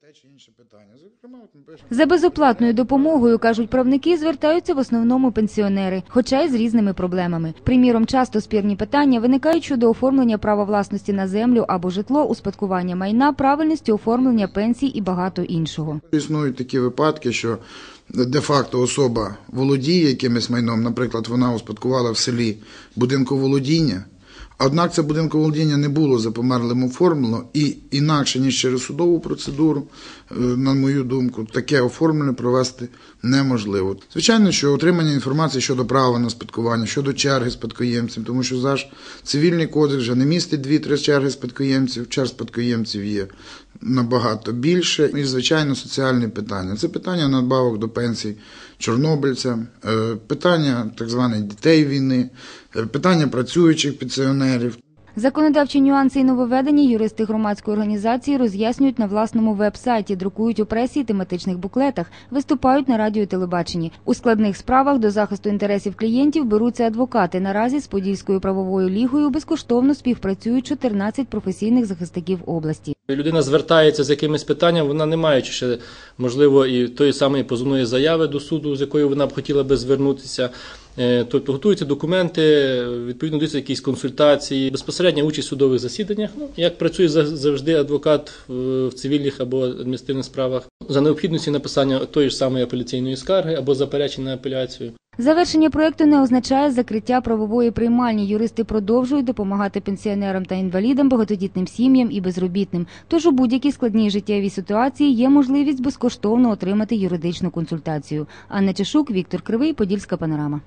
те чи інше питання. Зокрема, от ми пишемо. За безоплатною допомогою, кажуть правники, звертаються в основному пенсіонери, хоча й з різними проблемами. Приміром, часто спірні питання виникають щодо оформлення права власності на землю або житло, успадкування майна, правильності оформлення пенсій і багато іншого. Існують такі випадки, що де-факто особа володіє якимось майном, наприклад, вона успадкувала в селі будинку володіння, однак це будинку володіння не було за померлим оформлено і інакше, ніж через судову процедуру, е, на мою думку, таке оформлення провести неможливо. Звичайно, що отримання інформації щодо права на спадкування, щодо черги спадкоємців, тому що зараз цивільний кодекс вже не містить дві-три черги спадкоємців, черг спадкоємців є набагато більше. І, звичайно, соціальні питання. Це питання надбавок до пенсій чорнобильцям, е, питання так званих дітей війни, е, питання працюючих пенсіонерів. Законодавчі нюанси і нововведення юристи громадської організації роз'яснюють на власному веб-сайті, друкують у пресі і тематичних буклетах, виступають на радіо і телебаченні. У складних справах до захисту інтересів клієнтів беруться адвокати. Наразі з Подільською правовою лігою безкоштовно співпрацюють 14 професійних захисників області. Людина звертається з якимось питанням, вона не маючи ще можливо і тої самої позовної заяви до суду, з якою вона б хотіла би звернутися. Е, Тобто готуються документи, відповідно даються якісь консультації, безпосередня участь в судових засіданнях. Ну як працює за- завжди адвокат в цивільних або адміністративних справах за необхідності написання тої ж самої апеляційної скарги або заперечень на апеляцію. Завершення проекту не означає закриття правової приймальні. Юристи продовжують допомагати пенсіонерам та інвалідам, багатодітним сім'ям і безробітним. Тож у будь-якій складній життєвій ситуації є можливість безкоштовно отримати юридичну консультацію. Анна Чешук, Віктор Кривий, Подільська панорама.